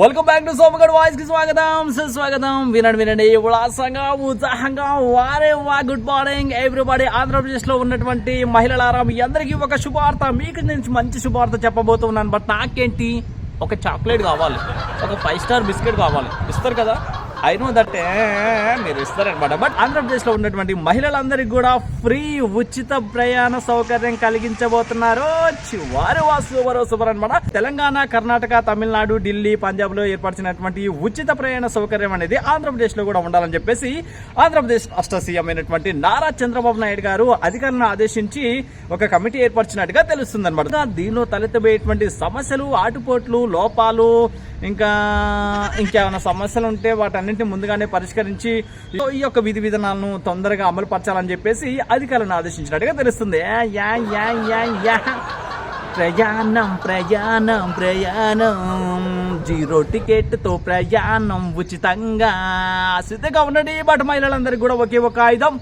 Welcome back to Somagad వాయిస్కి స్వాగతం. సుస్వాగతం. వినండి వినండి. ఉల్లాసంగా ఉత్సాహంగా వారే వా గుడ్ మార్నింగ్ ఎవ్రీబడి ఆంధ్రప్రదేశ్లో ఉన్నటువంటి మహిళలారా మీ అందరికీ ఒక శుభార్త మీకు నేను మంచి శుభార్త చెప్పబోతున్నాను. బట్ నాకేంటి? ఒక చాక్లెట్ కావాలి. ఒక ఫైవ్ స్టార్ బిస్కెట్ కావాలి. ఇస్తారు కదా? ఐ నో దట్ మీరు ఇస్తారనమాట బట్ ఆంధ్రప్రదేశ్లో ఉన్నటువంటి మహిళలందరికీ కూడా ఫ్రీ ఉచిత ప్రయాణ సౌకర్యం కలిగించబోతున్నారు. వారు వా సూపర్ అనమాట తెలంగాణ కర్ణాటక తమిళనాడు ఢిల్లీ పంజాబ్లో ఏర్పరిచినటువంటి ఉచిత ప్రయాణ సౌకర్యం అనేది ఆంధ్రప్రదేశ్లో కూడా ఉండాలని చెప్పేసి ఆంధ్రప్రదేశ్ రాష్ట్ర సీఎం అయినటువంటి నారా చంద్రబాబు నాయుడు గారు అధికారులను ఆదేశించి ఒక కమిటీ ఏర్పరిచినట్టుగా తెలుస్తుంది అనమాట దీనిలో తలెత్తబోయేటువంటి సమస్యలు ఆటుపోట్లు లోపాలు ఇంకా ఇంకేమైనా సమస్యలు ఉంటే వాటన్నింటినీ ముందుగానే పరిష్కరించి ఈ యొక్క విధి విధానాలను తొందరగా అమలు పరచాలని చెప్పేసి అధికారులను ఆదేశించినట్టుగా తెలుస్తుంది. యా, యా, యా, యా, ప్రయాణం ప్రయాణం ప్రయాణం. జీరో టికెట్తో ప్రయాణం ఉచితంగా. సిద్ధంగా ఉండండి బట్ మహిళలందరికీ కూడా ఒకే ఒక ఆయుధం.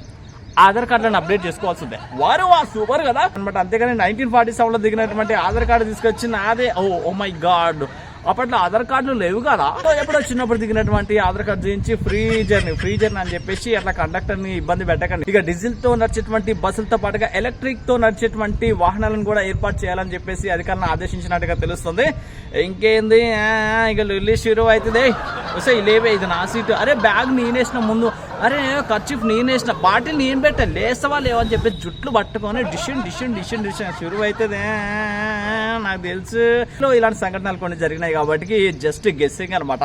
ఆధార్ కార్డులను అప్డేట్ చేసుకోవాల్సిందే. వారు వా సూపర్ కదా? అనమాట అంతేగాని నైన్టీన్ ఫార్టీ సెవెన్లో దిగినటువంటి ఆధార్ కార్డు తీసుకొచ్చి నాదే. Oh oh my god. అప్పట్లో ఆధార్ కార్డులు లేవు కదా. ఎప్పుడో చిన్నప్పుడు దిగినటువంటి ఆధార్ కార్డు చూపించి ఫ్రీ జర్నీ ఫ్రీ జర్నీ అని చెప్పేసి అట్లా కండక్టర్ని ఇబ్బంది పెట్టకండి. ఇక డీజిల్తో నడిచేటువంటి బస్సులతో పాటుగా ఎలక్ట్రిక్తో నడిచేటువంటి వాహనాలను కూడా ఏర్పాటు చేయాలని చెప్పేసి అధికారులను ఆదేశించినట్టుగా తెలుస్తుంది. ఇంకేంది? ఇక లిల్లీ షురు అవుతుంది. వస్తే లేవే ఇది నా సీటు. అరే బ్యాగ్ నేనేసిన ముందు. అరే ఖర్చు నేనేసిన బాటిల్ నేను పెట్టా. లేస్తావా లేవని చెప్పి జుట్లు పట్టుకొని డిషన్ డిషన్ డిషన్ డిషన్ షురు అవుతుంది. నాకు తెలుసు. ఇలాంటి సంఘటనలు కొన్ని జరిగినాయి కాబట్టి జస్ట్ గెస్సింగ్ అనమాట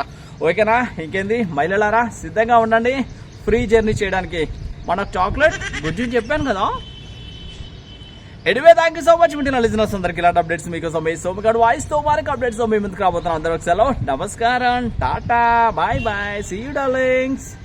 ఓకేనా? ఇంకేంది? మహిళలారా సిద్ధంగా ఉండండి. ఫ్రీ జర్నీ చేయడానికి. మన చాక్లెట్ గుజ్జు చెప్పాను కదా? ఎడివే థ్యాంక్ యూ సో మచ్ వింటున్న లిజినర్స్ అందరికి ఇలాంటి అప్డేట్స్ మీకోసం మీ సోమగాడు వాయిస్తో మరికి అప్డేట్స్ మీ ముందుకు రాబోతున్నాం అందరూ సెలవు. నమస్కారం. Tata. Bye bye see you darlings